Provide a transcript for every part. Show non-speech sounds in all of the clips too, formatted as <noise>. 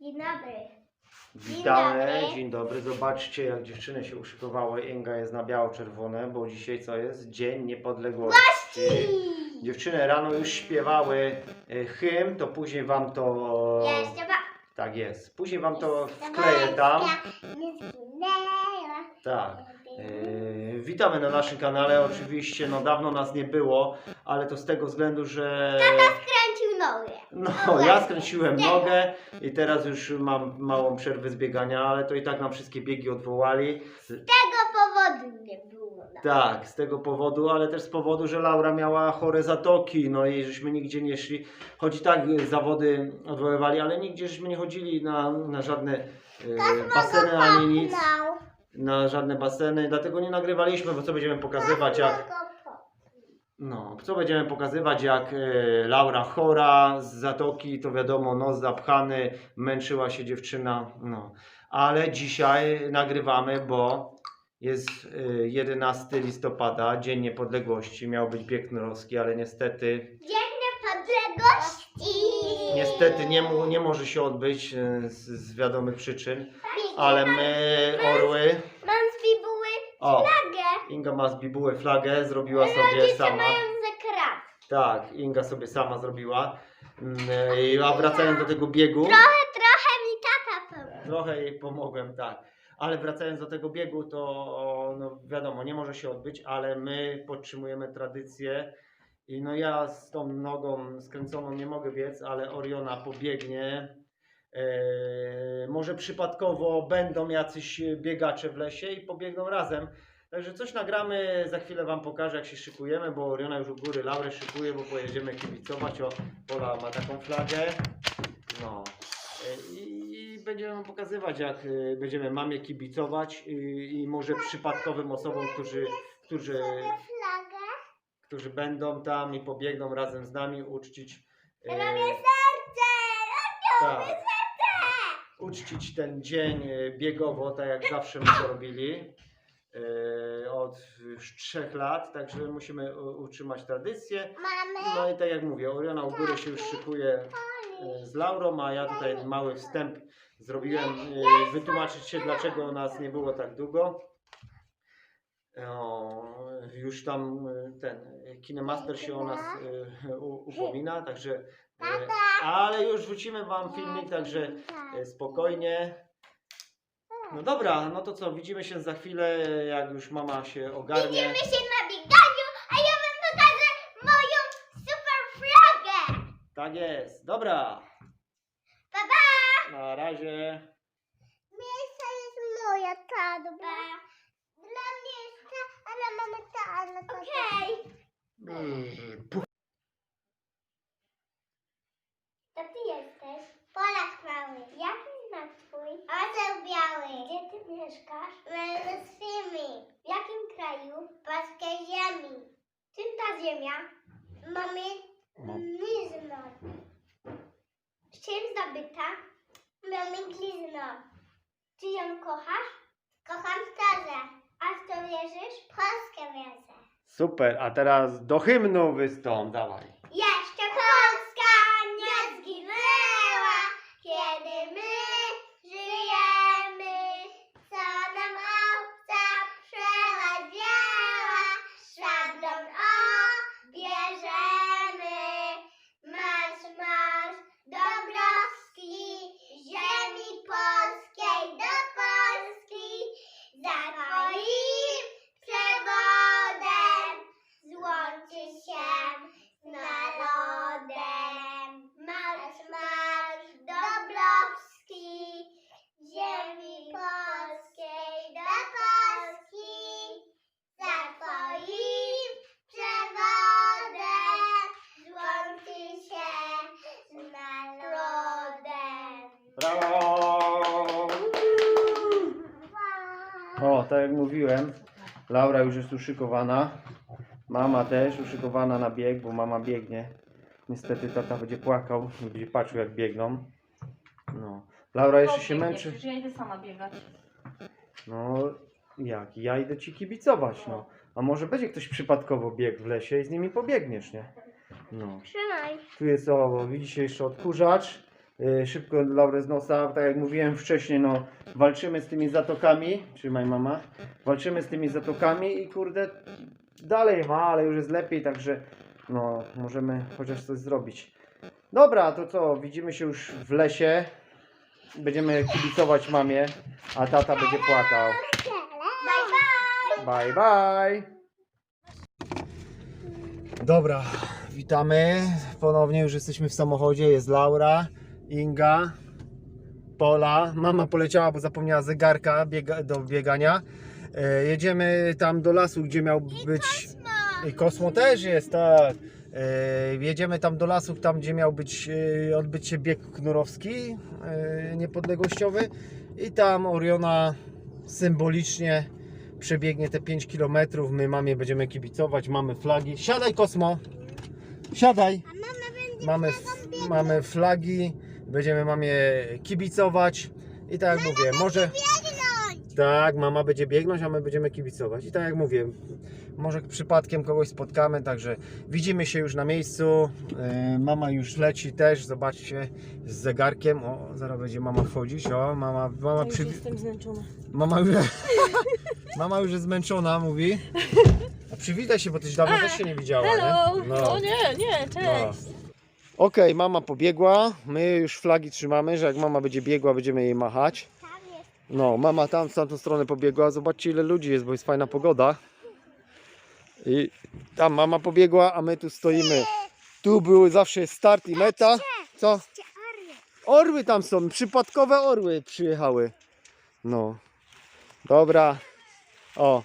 Dzień dobry. Witamy, dzień dobry. Zobaczcie, jak dziewczyny się uszykowały. Inga jest na biało-czerwone, bo dzisiaj co jest? Dzień Niepodległości. Dziewczyny rano już śpiewały e, hymn, to później wam to. Ja jeszcze ba... Tak jest. Później wam to wkleję tam. Nie zginęła. Tak. E, Witamy na naszym kanale. Oczywiście, no dawno nas nie było, ale to z tego względu, że. Nogę. No, ja skręciłem nogę i teraz już mam małą przerwę z biegania, ale to i tak nam wszystkie biegi odwołali. Tego powodu nie było. No. Tak, z tego powodu, ale też z powodu, że Laura miała chore zatoki, no i żeśmy nigdzie nie szli. Choć i tak y, zawody odwoływali, ale nigdzie żeśmy nie chodzili na, na żadne y, baseny ani nic, na żadne baseny, dlatego nie nagrywaliśmy, bo co będziemy pokazywać jak, no, co będziemy pokazywać jak y, Laura chora z zatoki, to wiadomo, nos zapchany, męczyła się dziewczyna, no. Ale dzisiaj nagrywamy, bo jest y, 11 listopada, Dzień Niepodległości, miał być bieg norowski, ale niestety, Dzień niepodległości. niestety nie, mu, nie może się odbyć y, z, z wiadomych przyczyn, ale my, orły, Mam z bibuły o. Inga ma z bibułę flagę, zrobiła sobie Rodzice sama. mają. Tak, Inga sobie sama zrobiła. Mm, i- A wracając do tego biegu, Trochę, trochę mi tata pomógł. trochę jej pomogłem, tak. Ale wracając do tego biegu, to no wiadomo, nie może się odbyć, ale my podtrzymujemy tradycję. I no ja z tą nogą skręconą nie mogę biec, ale Oriona pobiegnie. Eee, może przypadkowo będą jacyś biegacze w lesie i pobiegną razem. Także coś nagramy, za chwilę Wam pokażę jak się szykujemy, bo Oriona już u góry Laurę szykuje, bo pojedziemy kibicować. O, Pola ma taką flagę. No. E, I, będziemy Wam pokazywać jak e, będziemy mamie kibicować i, i może przypadkowym osobom, którzy, którzy, którzy będą tam i pobiegną razem z nami uczcić. e, Robię serce. tak, uczcić ten dzień e, biegowo, tak jak zawsze my to robili. E, Od trzech lat, także musimy utrzymać tradycję. No i tak jak mówię, Oriona u góry się już szykuje e, z Laurą, a ja tutaj mały wstęp zrobiłem, e, wytłumaczyć się dlaczego nas nie było tak długo. O, już tam ten Kinemaster się o nas upomina, także ale już wrzucimy wam filmik, także e, spokojnie. No dobra, no to co, widzimy się za chwilę, jak już mama się ogarnie. Widzimy się na bieganiu, a ja wam pokażę moją super flagę. Tak jest, dobra. Pa, pa. Na razie. Miejsce jest moja ta, dobra? Dla mnie jest ta, ale mamy ta, ale to Okej. Mm, pu- To ty jesteś? Polak mały. Jaki znak twój? Orzeł biały. Gdzie ty mieszkasz? W Swimi. W jakim kraju? Polskiej ziemi. Czym ta ziemia? Mamy Mam. glizno. Z czym zdobyta? Mamy glizno. Czy ją kochasz? Kocham szczerze. A w co wierzysz? Polskę wierzę. Super, a teraz do hymnu wystąp, dawaj. Jeszcze Polska nie zginęła, kiedy my żyjemy. Co nam obca przeładziała, szablon obierzemy. Marsz, marsz do Polski, ziemi polskiej do Polski. Za twoim przewodem złączy się z narodem. Marsz, marsz Dobrowski, ziemi polskiej do Polski. Za twoim przewodem złączy się z narodem. Brawo! O, tak jak mówiłem, Laura już jest uszykowana. Mama też uszykowana na bieg, bo mama biegnie. Niestety tata będzie płakał będzie patrzył jak biegną. No. Laura jeszcze się biegnie, męczy. przecież Ja idę sama biegać. No jak? Ja idę ci kibicować, no. A może będzie ktoś przypadkowo biegł w lesie i z nimi pobiegniesz, nie? No. Trzymaj. Tu jest, o, widzicie jeszcze odkurzacz. Y, szybko Laurę z nosa. Tak jak mówiłem wcześniej, no walczymy z tymi zatokami. Trzymaj mama. Walczymy z tymi zatokami i kurde dalej ma, ale już jest lepiej, także no możemy chociaż coś zrobić. Dobra, to co? Widzimy się już w lesie. Będziemy kibicować mamie, a tata będzie płakał. Bye bye. Dobra, witamy. Ponownie już jesteśmy w samochodzie. Jest Laura, Inga, Pola. Mama poleciała, bo zapomniała zegarka biega, do biegania. E, jedziemy tam do lasu, gdzie miał być. I Kosmo też jest, tak. E, jedziemy tam do lasu, tam gdzie miał być e, odbyć się bieg knurowski e, niepodległościowy. I tam Oriona symbolicznie przebiegnie te 5 km. My mamie będziemy kibicować, mamy flagi. Siadaj Kosmo! Siadaj! A mama będzie Mamy, mamy flagi, będziemy mamie kibicować. I tak jak mówię, może. biegnąć! Tak, mama będzie biegnąć, a my będziemy kibicować. I tak jak mówię, może przypadkiem kogoś spotkamy, także widzimy się już na miejscu. Yy, Mama już leci też, zobaczcie, z zegarkiem. O, zaraz będzie mama wchodzić. O, mama, mama, Już przy... jestem zmęczona. mama, już... <laughs> mama już jest zmęczona, mówi. A przywitaj się, bo tyś dawno A, też się nie widziała. Hello! Nie? No. nie, nie, No. Okej, mama pobiegła. My już flagi trzymamy, że jak mama będzie biegła, będziemy jej machać. No, mama tam w tamtą stronę pobiegła. Zobaczcie ile ludzi jest, bo jest fajna pogoda. I tam mama pobiegła, a my tu stoimy. Tu były zawsze start i meta. Co? Orły tam są, przypadkowe orły przyjechały. No. Dobra. O.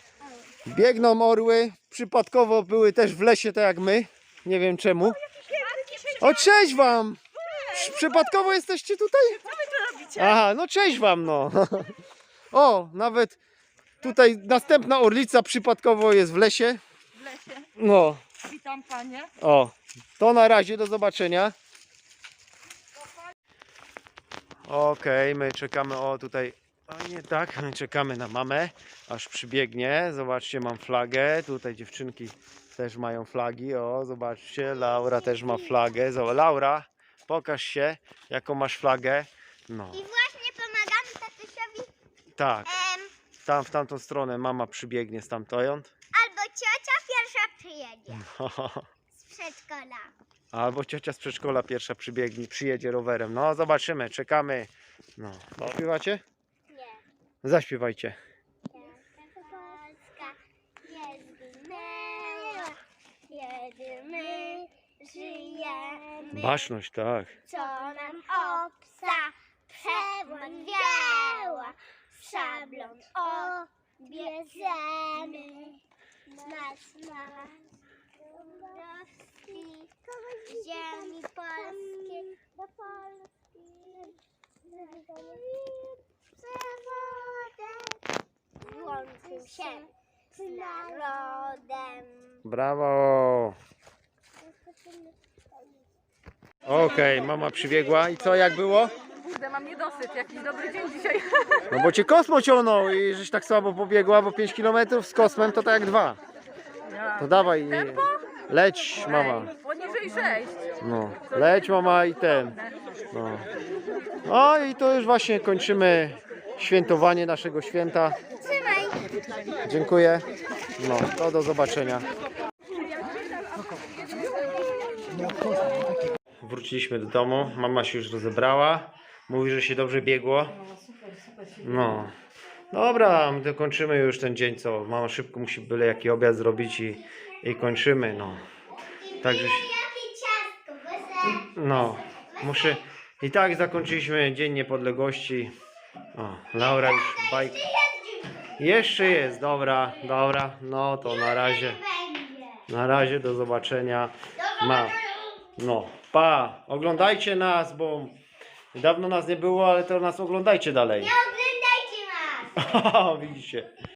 Biegną orły. Przypadkowo były też w lesie, tak jak my. Nie wiem czemu. O, cześć wam! Przy- Przypadkowo jesteście tutaj? Aha, no cześć wam, no. <laughs> O, nawet tutaj następna orlica przypadkowo jest w lesie. W lesie. No, Witam panie. o. To na razie, do zobaczenia. Okej, my czekamy, o tutaj, a nie tak, my czekamy na mamę, aż przybiegnie. Zobaczcie, mam flagę, tutaj dziewczynki też mają flagi, o, zobaczcie, Laura też ma flagę. Zobacz, Laura, pokaż się, jaką masz flagę. No, I właśnie pomagamy tatusiowi tak. em, Tam w tamtą stronę mama przybiegnie stamtąd. albo ciocia pierwsza przyjedzie z przedszkola. Albo ciocia z przedszkola pierwsza przybiegnie, przyjedzie rowerem. No zobaczymy, czekamy. No, śpiewacie? Nie. Zaśpiewajcie. Polska nie zginęła, kiedy my żyjemy. Baczność, tak. Co nam obca przewodniała, szablą obierzemy. Polski, ziemi polskiej, do Polski. Przewodem włączył się z narodem. Brawo! Okej, mama przybiegła i co, jak było? Kurde, mam niedosyt. Jakiś dobry dzień dzisiaj. No bo cię kosmo ciągnął i żeś tak słabo pobiegła, bo 5 km z kosmem to tak jak dwa. To dawaj, leć mama. Poniżej 6. No, leć mama i ten. No. no i to już właśnie kończymy świętowanie naszego święta. Dziękuję. No, to do zobaczenia. Wróciliśmy do domu. Mama się już rozebrała. Mówi, że się dobrze biegło. No. Dobra, my to kończymy już ten dzień, co mama szybko musi byle jaki obiad zrobić i, i kończymy, no. Także się- Jakie ciastko, bo no, muszę. I tak zakończyliśmy Dzień Niepodległości. O, Laura już bajk. Jeszcze jest, dobra, dobra. No to na razie. Na razie do zobaczenia. Ma. No, pa. Oglądajcie nas, bo dawno nas nie było, ale to nas oglądajcie dalej. Nie oglądajcie nas. <laughs> Widzicie.